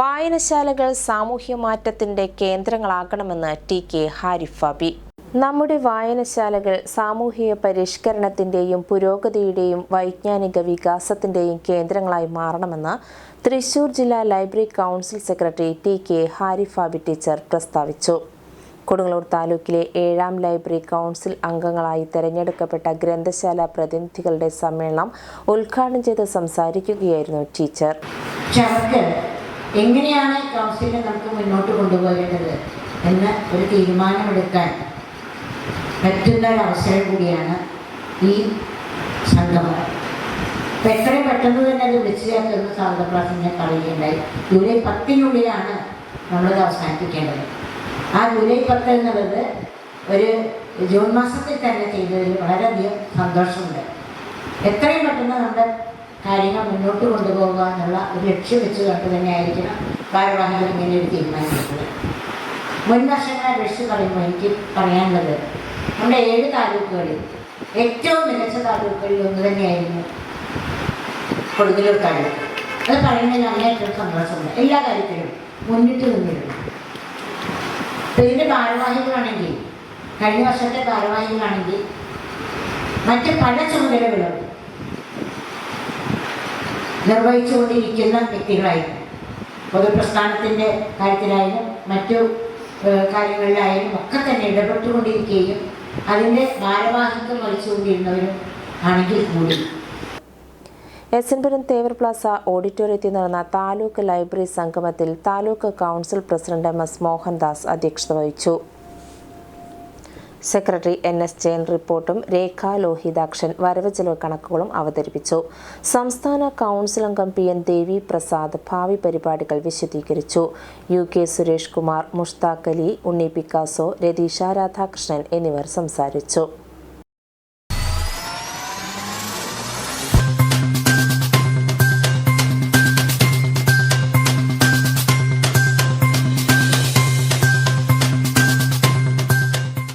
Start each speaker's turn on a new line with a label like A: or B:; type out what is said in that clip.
A: വായനശാലകൾ സാമൂഹ്യ മാറ്റത്തിന്റെ T K ഹാരിഫാബി. നമ്മുടെ വായനശാലകൾ സാമൂഹിക പരിഷ്കരണത്തിന്റെയും പുരോഗതിയുടെയും വൈജ്ഞാനിക വികാസത്തിന്റെയും കേന്ദ്രങ്ങളായി മാറണമെന്ന് തൃശൂർ ജില്ലാ library council secretary T K Harifabi teacher പ്രസ്താവിച്ചു. കൊടുങ്ങല്ലൂർ താലൂക്കിലെ ഏഴാം ലൈബ്രറി കൗൺസിൽ അംഗങ്ങളായി തെരഞ്ഞെടുക്കപ്പെട്ട ഗ്രന്ഥശാല പ്രതിനിധികളുടെ സമ്മേളനം ഉദ്ഘാടനം ചെയ്ത് സംസാരിക്കുകയായിരുന്നു ടീച്ചർ.
B: എങ്ങനെയാണ് കൗൺസിലിനെ നമുക്ക് മുന്നോട്ട് കൊണ്ടുപോകേണ്ടത് എന്ന് ഒരു തീരുമാനമെടുക്കാൻ പറ്റുന്ന ഒരു അവസരം കൂടിയാണ് ഈ സംഗമം. എത്രയും പെട്ടെന്ന് തന്നെ അത് വിളിച്ചു ചേർക്കുന്ന സാധനപ്രാസിനെ പറയുകയുണ്ടായി. ജൂലൈ പത്തിനുള്ളിലാണ് നമ്മളത് അവസാനിപ്പിക്കേണ്ടത്. ആ ജൂലൈ പത്ത് എന്നുള്ളത് ഒരു ജൂൺ മാസത്തിൽ തന്നെ ചെയ്തതിൽ വളരെയധികം സന്തോഷമുണ്ട്. എത്രയും പെട്ടെന്ന് നമ്മുടെ കാര്യങ്ങൾ മുന്നോട്ട് കൊണ്ടുപോകുക എന്നുള്ള ഒരു ലക്ഷ്യം വെച്ച് കണ്ട് തന്നെയായിരിക്കണം ഭാരവാഹികൾ ഇങ്ങനെ ഒരു തീരുമാനിച്ചത് മുൻ വർഷങ്ങളെ അപേക്ഷിച്ച് പറയുമ്പോൾ എനിക്ക് പറയാനുള്ളത് നമ്മുടെ ഏഴ് താലൂക്കുകളിൽ ഏറ്റവും മികച്ച താലൂക്കുകളിൽ ഒന്ന് തന്നെയായിരുന്നു കൊടുങ്ങല്ലൂർ താലൂക്ക്. അത് പറയുന്നതിൽ അങ്ങേറ്റവും സന്തോഷമുണ്ട്. എല്ലാ കാര്യത്തിലും മുന്നിട്ട് നിന്നിരുന്നു. ഇപ്പം ഇതിന്റെ ഭാരവാഹികളാണെങ്കിൽ കഴിഞ്ഞ വർഷത്തെ ഭാരവാഹികളാണെങ്കിൽ മറ്റ് പല ചുമതലകളും നിർവഹിച്ചുകൊണ്ടിരിക്കുന്ന വ്യക്തികളായിരുന്നു പൊതുപ്രസ്ഥാനത്തിന്റെ കാര്യത്തിലായാലും മറ്റു കാര്യങ്ങളിലായാലും ഒക്കെ തന്നെ ഇടപെട്ടുകൊണ്ടിരിക്കുകയും അതിന്റെ ഭാരവാഹിത്വം വഹിച്ചുകൊണ്ടിരുന്നവരും ആണെങ്കിൽ കൂടി.
A: S N Puram Thevar plaza ഓഡിറ്റോറിയത്തിൽ നടന്ന താലൂക്ക് ലൈബ്രറി സംഗമത്തിൽ taluk council president M S Mohandas അധ്യക്ഷത വഹിച്ചു. സെക്രട്ടറി എൻ എസ് ജയൻ റിപ്പോർട്ടും രേഖ ലോഹിതാക്ഷൻ വരവ് ചെലവ് കണക്കുകളും അവതരിപ്പിച്ചു. സംസ്ഥാന കൗൺസിൽ അംഗം പി എൻ ദേവി പ്രസാദ് ഭാവി പരിപാടികൾ വിശദീകരിച്ചു. U K Suresh Kumar Mushtaq Ali Unni Picasso Ratheesh Radhakrishnan എന്നിവർ സംസാരിച്ചു.